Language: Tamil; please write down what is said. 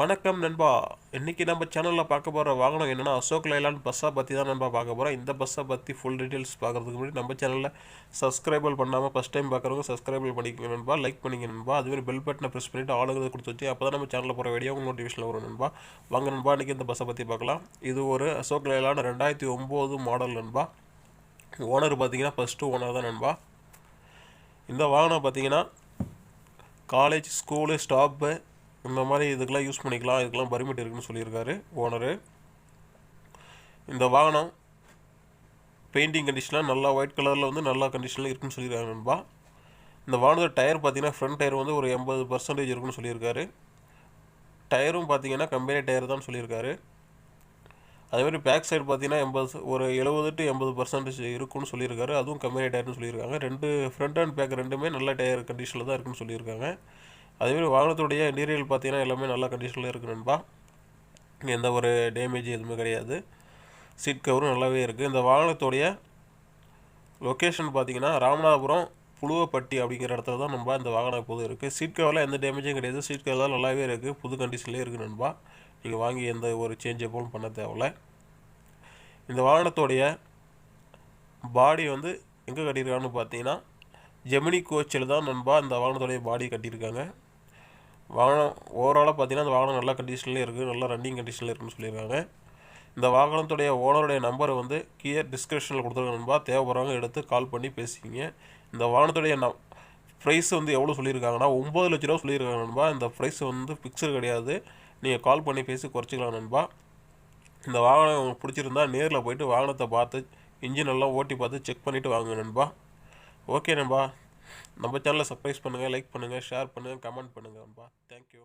வணக்கம் நண்பா. இன்றைக்கி நம்ம சேனலில் பார்க்க போகிற வாகனம் என்னென்னா அசோக் லைலாண்ட் பஸ்ஸை பற்றி தான் நண்பா பார்க்க போகிறோம் இந்த பஸ்ஸை பற்றி ஃபுல் டீட்டெயில்ஸ் பார்க்குறதுக்கு முன்னாடி நம்ம சேனலில் சப்ஸ்கிரைபிள் பண்ணாமல் ஃபஸ்ட் டைம் பார்க்குறவங்க சப்ஸ்கிரைபிள் பண்ணிக்கங்க நண்பா. லைக் பண்ணிங்க நண்பா. அதுவே பெல் பட்டனை ப்ரெஸ் பண்ணிவிட்டு ஆளுங்கிறது கொடுத்து வச்சு அப்போ தான் நம்ம சேனலில் போகிற வீடியோ உங்களுக்கு நோட்டிஃபிகேஷன் வரும் நண்பா. வாங்க நண்பா இன்றைக்கி இந்த பஸ்ஸை பற்றி பார்க்கலாம். இது ஒரு அசோக் லைலாண்ட் ரெண்டாயிரத்தி ஒம்பது மாடல் நண்பா. ஓனர் பார்த்தீங்கன்னா ஃபஸ்ட்டு ஓனர் தான் நண்பா. இந்த வாகனம் பார்த்தீங்கன்னா காலேஜ் ஸ்கூலு ஸ்டாப்பு இந்த மாதிரி இதுக்கெல்லாம் யூஸ் பண்ணிக்கலாம் இதுக்கெல்லாம் பர்மிட் இருக்குன்னு சொல்லியிருக்காரு ஓனரு இந்த வாகனம் பெயிண்டிங் கண்டிஷனில் நல்லா ஒயிட் கலரில் வந்து நல்லா கண்டிஷனில் இருக்குன்னு சொல்லியிருக்காங்க நண்பா. இந்த வாகனத்தோட டயர் பார்த்தீங்கன்னா ஃப்ரண்ட் டயர் வந்து ஒரு எண்பது பர்சன்டேஜ் இருக்குன்னு சொல்லியிருக்காரு. டயரும் பார்த்தீங்கன்னா கம்பெனி டயர் தான் சொல்லியிருக்காரு. அதேமாதிரி பேக் சைடு பார்த்தீங்கன்னா எண்பது ஒரு எழுபது டு எண்பது பர்சன்டேஜ் இருக்குன்னு சொல்லியிருக்காரு. அதுவும் கம்பெனி டயர்னு சொல்லியிருக்காங்க. ரெண்டு ஃப்ரண்ட் அண்ட் பேக் ரெண்டுமே நல்ல டயர் கண்டிஷனில் தான் இருக்குன்னு சொல்லியிருக்காங்க. அதேமாரி வாகனத்துடைய இன்டீரியல் பார்த்தீங்கன்னா எல்லாமே நல்ல கண்டிஷனில் இருக்குது நண்பா. எந்த ஒரு டேமேஜ் எதுவுமே கிடையாது. சீட் கவரும் நல்லாவே இருக்குது இந்த வாகனத்துடைய லொக்கேஷன் பார்த்தீங்கன்னா ராமநாதபுரம் புழுவப்பட்டி அப்படிங்கிற இடத்துல தான் நண்பா இந்த வாகனம் இப்போது இருக்குது சீட் கவரில் எந்த டேமேஜும் கிடையாது. சீட் கவர்லாம் நல்லாவே இருக்குது புது கண்டிஷன்லேயே இருக்குது நண்பா. நீங்கள் வாங்கி எந்த ஒரு சேஞ்ச் பண்ண தேவையில்ல. இந்த வாகனத்துடைய பாடி வந்து எங்கே கட்டியிருக்காங்கன்னு பார்த்தீங்கன்னா ஜெமினி கோச்சில் தான் நண்பா இந்த வாகனத்துடைய பாடி கட்டியிருக்காங்க. வாகனம் ஓவராலாக பார்த்தீங்கன்னா அந்த வாகனம் நல்ல கண்டிஷன்லேயே இருக்குது நல்ல ரன்னிங் கண்டிஷனில் இருக்குன்னு சொல்லியிருக்காங்க. இந்த வாகனத்துடைய ஓனருடைய நம்பரை வந்து கீழே டிஸ்கிரிப்ஷனில் கொடுத்துருக்க தேவைப்படுறவங்க எடுத்து கால் பண்ணி பேசிக்கிங்க. இந்த வாகனத்துடைய ந ப்ரைஸ் வந்து எவ்வளோ சொல்லியிருக்காங்கன்னா ஒம்பது லட்ச ரூபா சொல்லியிருக்காங்க நண்பா. இந்த ப்ரைஸ் வந்து ஃபிக்ஸடு கிடையாது. நீங்கள் கால் பண்ணி பேசி குறைச்சிக்கலாம் நண்பா. இந்த வாகனம் உங்களுக்கு பிடிச்சிருந்தா நேரில் போயிட்டு வாகனத்தை பார்த்து இன்ஜின் எல்லாம் ஓட்டி பார்த்து செக் பண்ணிவிட்டு வாங்க நண்பா. ஓகே நண்பா. நம்ம சேனலை சப்ஸ்கிரைப் பண்ணுங்கள் லைக் பண்ணுங்கள் ஷேர் பண்ணுங்கள் கமெண்ட் பண்ணுங்கள் நண்பா தேங்க்யூ